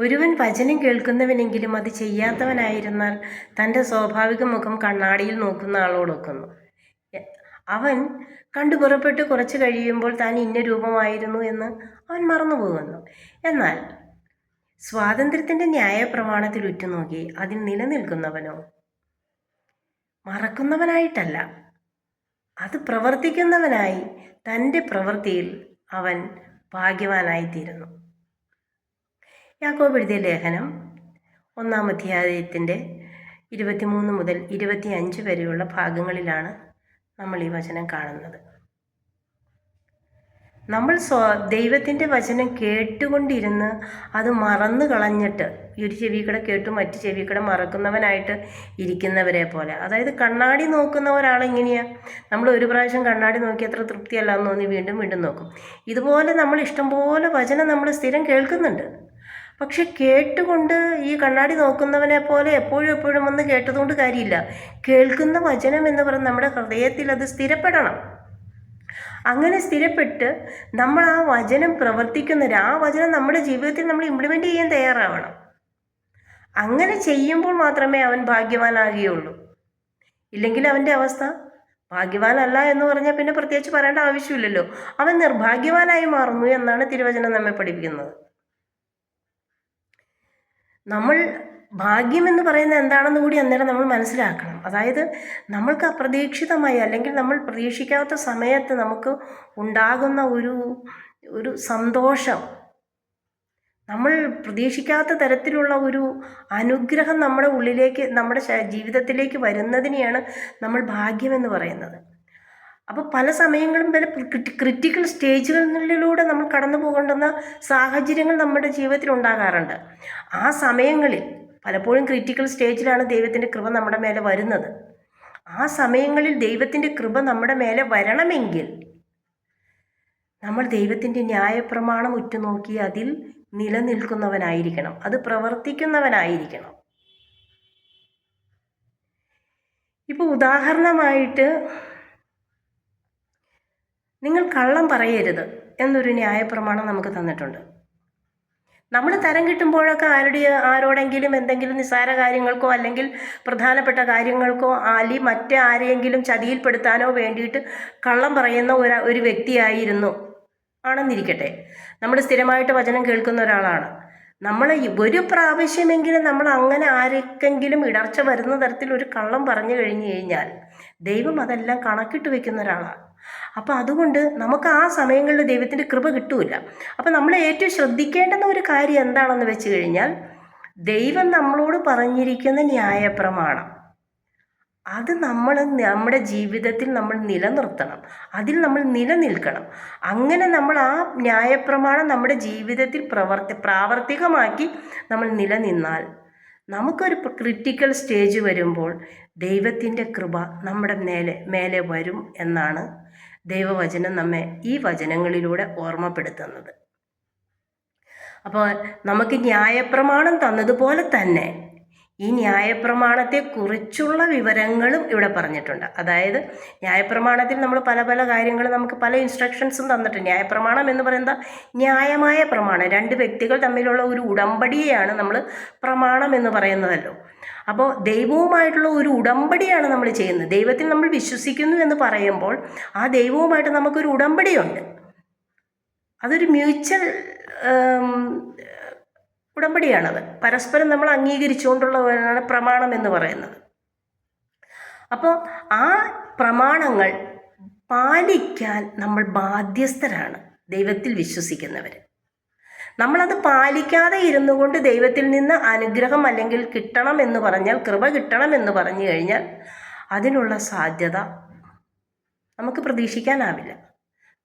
ഒരുവൻ വചനം കേൾക്കുന്നവനെങ്കിലും അത് ചെയ്യാത്തവനായിരുന്നാൽ തന്റെ സ്വാഭാവിക മുഖം കണ്ണാടിയിൽ നോക്കുന്ന ആളോടൊക്കുന്നു അവൻ കണ്ടു പുറപ്പെട്ട് കുറച്ച് കഴിയുമ്പോൾ താൻ ഇന്ന രൂപമായിരുന്നു എന്ന് അവൻ മറന്നുപോകുന്നു എന്നാൽ സ്വാതന്ത്ര്യത്തിന്റെ ന്യായപ്രമാണത്തിൽ ഉറ്റുനോക്കി അതിൽ നിലനിൽക്കുന്നവനോ? മറക്കുന്നവനായിട്ടല്ല. അത് പ്രവർത്തിക്കുന്നവനായി തന്റെ പ്രവൃത്തിയിൽ അവൻ ഭാഗ്യവാനായിത്തീരുന്നു. യാക്കോബ് എഴുതിയ ലേഖനം ഒന്നാം അധ്യായത്തിന്റെ ഇരുപത്തിമൂന്ന് മുതൽ ഇരുപത്തിയഞ്ച് വരെയുള്ള ഭാഗങ്ങളിലാണ് നമ്മൾ ഈ വചനം കാണുന്നത്. നമ്മൾ സ്വ ദൈവത്തിന്റെ വചനം കേട്ടുകൊണ്ടിരുന്ന് അത് മറന്നു കളഞ്ഞിട്ട് ഈ ഒരു ചെവി കൂടെ കേട്ടു മറ്റ് ചെവി കൂടെ മറക്കുന്നവനായിട്ട് ഇരിക്കുന്നവരെ പോലെ. അതായത് കണ്ണാടി നോക്കുന്ന ഒരാളെങ്ങനെയാ നമ്മൾ ഒരു പ്രാവശ്യം കണ്ണാടി നോക്കി അത്ര തൃപ്തിയല്ല എന്ന് തോന്നി വീണ്ടും വീണ്ടും നോക്കും. ഇതുപോലെ നമ്മൾ ഇഷ്ടംപോലെ വചനം നമ്മൾ സ്ഥിരം കേൾക്കുന്നുണ്ട്. പക്ഷെ കേട്ടുകൊണ്ട് ഈ കണ്ണാടി നോക്കുന്നവനെ പോലെ എപ്പോഴും എപ്പോഴും വന്ന് കേട്ടതുകൊണ്ട് കാര്യമില്ല. കേൾക്കുന്ന വചനം എന്ന് പറഞ്ഞ് നമ്മുടെ ഹൃദയത്തിൽ അത് സ്ഥിരപ്പെടണം. അങ്ങനെ സ്ഥിരപ്പെട്ട് നമ്മൾ ആ വചനം പ്രവർത്തിക്കുന്നവർ ആ വചനം നമ്മുടെ ജീവിതത്തിൽ നമ്മൾ ഇംപ്ലിമെന്റ് ചെയ്യാൻ തയ്യാറാവണം. അങ്ങനെ ചെയ്യുമ്പോൾ മാത്രമേ അവൻ ഭാഗ്യവാനാകുകയുള്ളൂ. ഇല്ലെങ്കിൽ അവന്റെ അവസ്ഥ ഭാഗ്യവാനല്ല എന്ന് പറഞ്ഞാൽ പിന്നെ പ്രത്യേകിച്ച് പറയേണ്ട ആവശ്യമില്ലല്ലോ. അവൻ നിർഭാഗ്യവാനായി മാറുന്നു എന്നാണ് തിരുവചനം നമ്മെ പഠിപ്പിക്കുന്നത്. നമ്മൾ ഭാഗ്യം എന്ന് പറയുന്നത് എന്താണെന്ന് കൂടി അന്നേരം നമ്മൾ മനസ്സിലാക്കണം. അതായത് നമ്മൾക്ക് അപ്രതീക്ഷിതമായി അല്ലെങ്കിൽ നമ്മൾ പ്രതീക്ഷിക്കാത്ത സമയത്ത് നമുക്ക് ഉണ്ടാകുന്ന ഒരു ഒരു സന്തോഷം. നമ്മൾ പ്രതീക്ഷിക്കാത്ത തരത്തിലുള്ള ഒരു അനുഗ്രഹം നമ്മുടെ ഉള്ളിലേക്ക് നമ്മുടെ ജീവിതത്തിലേക്ക് വരുന്നതിനെയാണ് നമ്മൾ ഭാഗ്യമെന്ന് പറയുന്നത്. അപ്പോൾ പല സമയങ്ങളും പല ക്രിട്ടിക്കൽ സ്റ്റേജുകളിലൂടെ നമ്മൾ കടന്നു പോകേണ്ടുന്ന സാഹചര്യങ്ങൾ നമ്മുടെ ജീവിതത്തിൽ ഉണ്ടാകാറുണ്ട്. ആ സമയങ്ങളിൽ പലപ്പോഴും ക്രിട്ടിക്കൽ സ്റ്റേജിലാണ് ദൈവത്തിന്റെ കൃപ നമ്മുടെ മേലെ വരുന്നത്. ആ സമയങ്ങളിൽ ദൈവത്തിന്റെ കൃപ നമ്മുടെ മേലെ വരണമെങ്കിൽ നമ്മൾ ദൈവത്തിന്റെ ന്യായപ്രമാണം ഉറ്റുനോക്കി അതിൽ നിലനിൽക്കുന്നവനായിരിക്കണം. അത് പ്രവർത്തിക്കുന്നവനായിരിക്കണം. ഇപ്പോൾ ഉദാഹരണമായിട്ട് നിങ്ങൾ കള്ളം പറയരുത് എന്നൊരു ന്യായപ്രമാണം നമുക്ക് തന്നിട്ടുണ്ട്. നമ്മൾ തരം കിട്ടുമ്പോഴൊക്കെ ആരുടെ ആരോടെങ്കിലും എന്തെങ്കിലും നിസ്സാര കാര്യങ്ങൾക്കോ അല്ലെങ്കിൽ പ്രധാനപ്പെട്ട കാര്യങ്ങൾക്കോ അല്ലെങ്കിൽ മറ്റേ ആരെയെങ്കിലും ചതിയിൽപ്പെടുത്താനോ വേണ്ടിയിട്ട് കള്ളം പറയുന്ന ഒരു ഒരു വ്യക്തിയായിരുന്നു. ആണെന്നിരിക്കട്ടെ. നമ്മൾ സ്ഥിരമായിട്ട് വചനം കേൾക്കുന്ന ഒരാളാണ്. നമ്മൾ ഒരു പ്രാവശ്യമെങ്കിലും നമ്മൾ അങ്ങനെ ആർക്കെങ്കിലും ഇടർച്ച വരുന്ന തരത്തിൽ ഒരു കള്ളം പറഞ്ഞു കഴിഞ്ഞു കഴിഞ്ഞാൽ ദൈവം അതെല്ലാം കണക്കിട്ട് വെക്കുന്ന ഒരാളാണ്. അപ്പോൾ അതുകൊണ്ട് നമുക്ക് ആ സമയങ്ങളിൽ ദൈവത്തിന്റെ കൃപ കിട്ടൂല അപ്പോൾ നമ്മൾ ഏറ്റവും ശ്രദ്ധിക്കേണ്ടുന്ന ഒരു കാര്യം എന്താണെന്ന് വെച്ച് കഴിഞ്ഞാൽ ദൈവം നമ്മളോട് പറഞ്ഞിരിക്കുന്ന ന്യായപ്രമാണം. അത് നമ്മൾ നമ്മുടെ ജീവിതത്തിൽ നമ്മൾ നിലനിർത്തണം. അതിൽ നമ്മൾ നിലനിൽക്കണം. അങ്ങനെ നമ്മൾ ആ ന്യായപ്രമാണം നമ്മുടെ ജീവിതത്തിൽ പ്രവർത്തി പ്രാവർത്തികമാക്കി നമ്മൾ നിലനിന്നാൽ നമുക്കൊരു ക്രിട്ടിക്കൽ സ്റ്റേജ് വരുമ്പോൾ ദൈവത്തിന്റെ കൃപ നമ്മുടെ മേലെ മേലെ വരും എന്നാണ് ദൈവവചനം നമ്മെ ഈ വചനങ്ങളിലൂടെ ഓർമ്മപ്പെടുത്തുന്നത്. അപ്പോൾ നമുക്ക് ന്യായപ്രമാണം തന്നതുപോലെ തന്നെ ഈ ന്യായപ്രമാണത്തെക്കുറിച്ചുള്ള വിവരങ്ങളും ഇവിടെ പറഞ്ഞിട്ടുണ്ട്. അതായത് ന്യായപ്രമാണത്തിൽ നമ്മൾ പല പല കാര്യങ്ങൾ നമുക്ക് പല ഇൻസ്ട്രക്ഷൻസും തന്നിട്ടുണ്ട്. ന്യായപ്രമാണം എന്ന് പറയുന്നത് ന്യായമായ പ്രമാണം. രണ്ട് വ്യക്തികൾ തമ്മിലുള്ള ഒരു ഉടമ്പടിയെയാണ് നമ്മൾ പ്രമാണം എന്ന് പറയുന്നതല്ലോ. അപ്പോൾ ദൈവവുമായിട്ടുള്ള ഒരു ഉടമ്പടിയാണ് നമ്മൾ ചെയ്യുന്നത്. ദൈവത്തിൽ നമ്മൾ വിശ്വസിക്കുന്നു എന്ന് പറയുമ്പോൾ ആ ദൈവവുമായിട്ട് നമുക്കൊരു ഉടമ്പടിയുണ്ട്. അതൊരു മ്യൂച്വൽ ഉടമ്പടിയാണത്. പരസ്പരം നമ്മൾ അംഗീകരിച്ചുകൊണ്ടുള്ളതാണ് പ്രമാണം എന്ന് പറയുന്നത്. അപ്പോൾ ആ പ്രമാണങ്ങൾ പാലിക്കാൻ നമ്മൾ ബാധ്യസ്ഥരാണ് ദൈവത്തിൽ വിശ്വസിക്കുന്നവർ. നമ്മളത് പാലിക്കാതെ ഇരുന്നു കൊണ്ട് ദൈവത്തിൽ നിന്ന് അനുഗ്രഹം അല്ലെങ്കിൽ കിട്ടണം എന്ന് പറഞ്ഞാൽ കൃപ കിട്ടണം എന്ന് പറഞ്ഞു കഴിഞ്ഞാൽ അതിനുള്ള സാധ്യത നമുക്ക് പ്രതീക്ഷിക്കാനാവില്ല.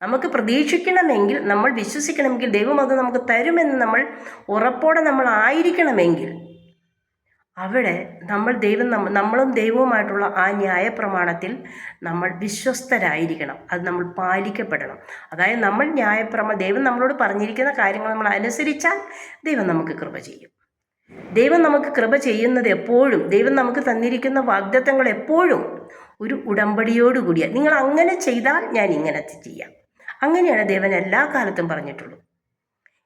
നമുക്ക് പ്രതീക്ഷിക്കണമെങ്കിൽ നമ്മൾ വിശ്വസിക്കണമെങ്കിൽ ദൈവം അത് നമുക്ക് തരുമെന്ന് നമ്മൾ ഉറപ്പോടെ നമ്മൾ ആയിരിക്കണമെങ്കിൽ അവിടെ നമ്മൾ ദൈവം നമ്മ നമ്മളും ദൈവവുമായിട്ടുള്ള ആ ന്യായപ്രമാണത്തിൽ നമ്മൾ വിശ്വസ്തരായിരിക്കണം. അത് നമ്മൾ പാലിക്കപ്പെടണം. അതായത് നമ്മൾ ന്യായപ്രമ ദൈവം നമ്മളോട് പറഞ്ഞിരിക്കുന്ന കാര്യങ്ങൾ നമ്മൾ അനുസരിച്ചാൽ ദൈവം നമുക്ക് കൃപ ചെയ്യും. ദൈവം നമുക്ക് കൃപ ചെയ്യുന്നത് എപ്പോഴും ദൈവം നമുക്ക് തന്നിരിക്കുന്ന വാഗ്ദത്തങ്ങൾ എപ്പോഴും ഒരു ഉടമ്പടിയോടുകൂടിയാണ് നിങ്ങൾ അങ്ങനെ ചെയ്താൽ ഞാൻ ഇങ്ങനത്തെ ചെയ്യാം. അങ്ങനെയാണ് ദേവൻ എല്ലാ കാലത്തും പറഞ്ഞിട്ടുള്ളൂ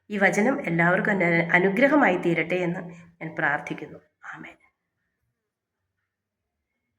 ഈ വചനം എല്ലാവർക്കും അനുഗ്രഹമായി തീരട്ടെ എന്ന് ഞാൻ പ്രാർത്ഥിക്കുന്നു. ആമേൻ.